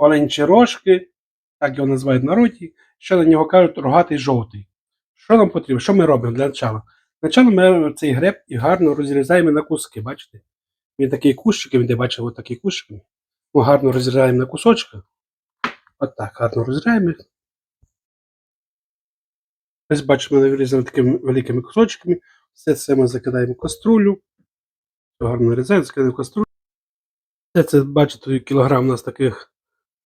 оленчі рожки, так його називають в народі, ще на нього кажуть рогатий жовтий. Що нам потрібно? Що ми робимо для начала? Спочатку ми цей греб і гарно розрізаємо на куски, бачите? Він такий кущик, він де бачив, от такий кущик. Ми гарно розрізаємо на кусочки. От так, гарно розрізаємо. Ось бачимо, ми вирізаємо такими великими кусочками. Все це ми закидаємо в каструлю. Гарно нарізаємо, закидаємо в каструлю. Все це, бачите, кілограм у нас таких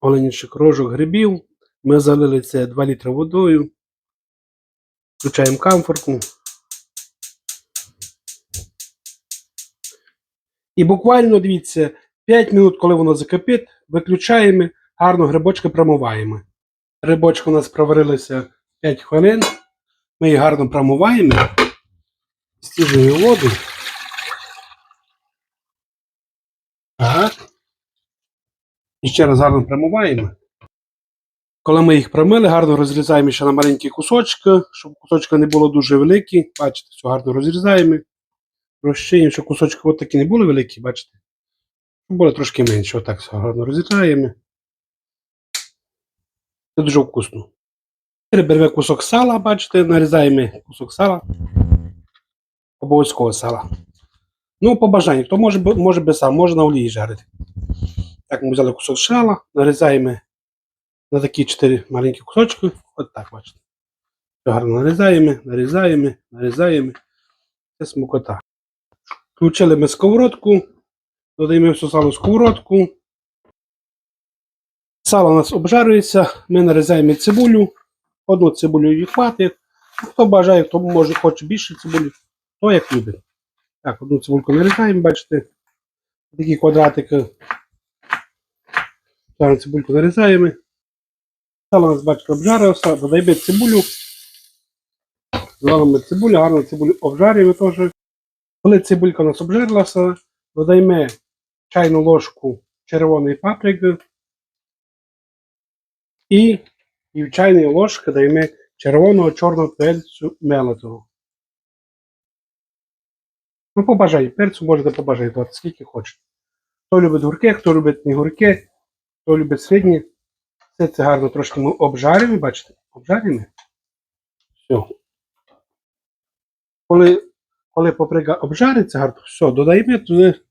оленячих рожок грибів. Ми залили це 2 літри водою. Включаємо камфорку. І буквально, дивіться, 5 минут, коли воно закипить, виключаємо, гарно грибочки промиваємо. Грибочки у нас проварилися 5 хвилин. Ми їх гарно промиваємо. Стіжуємо воду. Так. І ще раз гарно промиваємо. Коли ми їх промили, гарно розрізаємо ще на маленькі кусочки, щоб кусочки не було дуже великі. Бачите, все гарно розрізаємо. Розчиємо, щоб кусочки от такі не були великі, бачите? Були трошки менше. Отак все гарно розрізаємо. Це дуже вкусно. Тепер беремо кусок сала, бачите, нарізаємо кусок сала. Обов'язково сала. Ну, по бажанню, хто може, може без сала, може на олії жарити. Так, ми взяли кусок сала, нарізаємо на такі 4 маленькі кусочки. От так, бачите. Все гарно нарізаємо, нарізаємо, нарізаємо. Це смокота. Включили ми сковородку, додаємо все сало в сковородку. Сало у нас обжарюється, ми нарізаємо цибулю. Одну цибулю її хватить. Хто бажає, хто може хоче більше цибулі, то як любить. Так, одну цибульку нарізаємо, бачите. Такі квадратики. Зараз цибульку нарізаємо. Сало у нас, бачите, обжарилося, додаємо цибулю. Додаємо цибулю, гарно цибулю обжарюємо теж. Коли цибулька у нас обжарилася, додаємо чайну ложку червоної паприки і пів чайної ложки даємо червоного чорного перцю мелотого. Ну, по перцю можете по бажанню дати, скільки хочете. Хто любить гурке, хто любить не гурке, хто любить середнє. Все це гарно трошки ми обжарюємо, бачите? Обжарюємо. Все. Коли коли паприка обжариться гарно, все, додаємо туди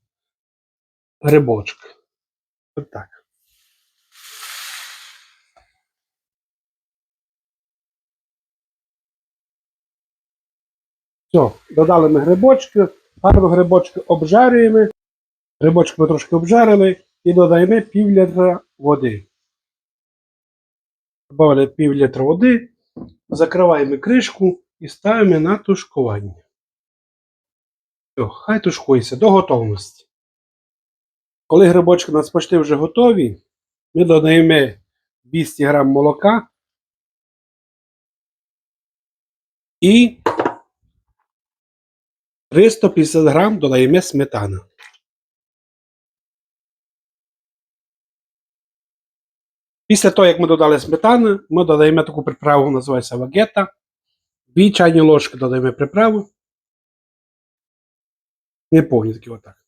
грибочки. От так. Все, додали ми грибочки, гарно грибочки обжарюємо. Грибочки ми трошки обжарили і додаємо пів літра води. Добавили пів літра води, закриваємо кришку і ставимо на тушкування. Все, хай тушкується до готовності. Коли грибочки у нас почти вже готові, ми додаємо 200 г молока і 350 г додаємо сметани. Після того, як ми додали сметану, ми додаємо таку приправу, називається вагета. Дві чайні ложки додаємо приправу. Не повні отак.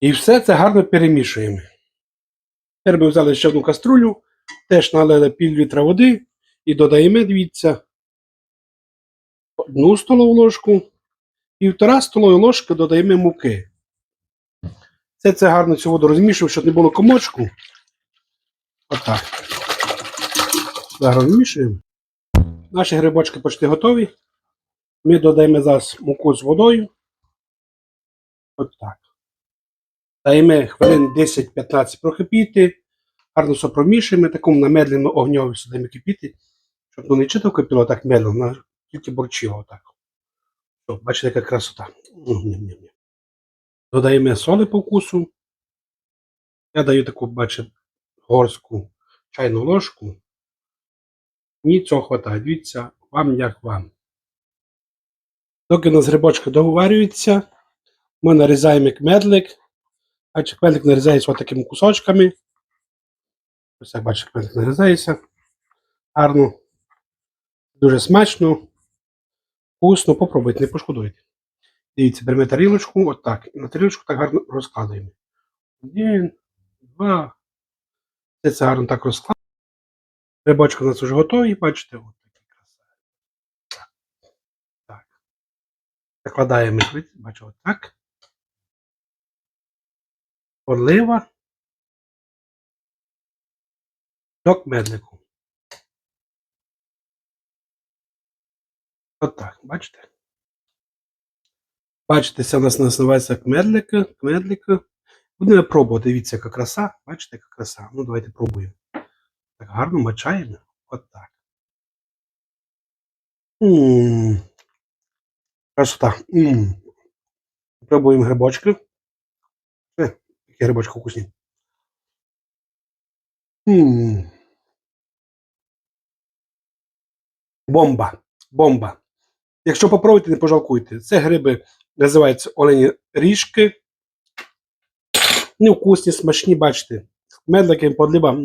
І все це гарно перемішуємо. Тепер ми взяли ще одну каструлю, теж налили пів літра води і додаємо, дивіться, одну столову ложку, півтора столової ложки додаємо муки. Все це гарно цю воду розмішуємо, щоб не було комочку. Отак. Зараз розмішуємо. Наші грибочки почти готові. Ми додаємо зараз муку з водою. От так. Даємо хвилин 10-15 прокипіти. Гарно все промішуємо, такому на медленну огньові сюди кипіти, щоб ну, не чито кипіло так медленно, тільки борчило так. Бачите, яка красота. Ням-ням-ням. Додаємо соли по вкусу. Я даю таку, бачите, горстку чайну ложку. Мені цього хватає. Дивіться, вам як вам. Доки у нас грибочки доварюються, ми нарізаємо кмедлик. А кмедлик нарізається ось такими кусочками. Ось як бачите, кмедлик нарізається. Гарно. Дуже смачно. Вкусно, попробуйте, не пошкодуйте. Дивіться, беремо тарілочку, отак. І на тарілочку так гарно розкладаємо. Один, два. Все це гарно так розклад. Рибочки у нас вже готові, бачите, от такі краса. Так. Закладаємо бачу, отак. Олива. До медлику. Отак, бачите? Бачите, це у нас називається кмедлики. кмедлики. Будемо пробувати. Дивіться, яка краса. Бачите, яка краса. Ну, давайте пробуємо. Так гарно мочаємо. Отак. Ммм. Красота. Пробуємо грибочки. Е, які грибочки вкусні. Бомба. Бомба. Якщо попробуєте, не пожалкуйте. Це гриби називаються олені ріжки. Невкусні, смачні, бачите. Медлики, подліба.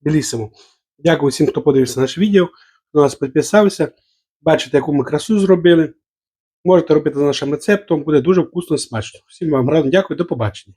Білісимо. Дякую всім, хто подивився наше відео, хто нас підписався. Бачите, яку ми красу зробили. Можете робити за нашим рецептом, буде дуже вкусно і смачно. Всім вам радо, дякую, до побачення.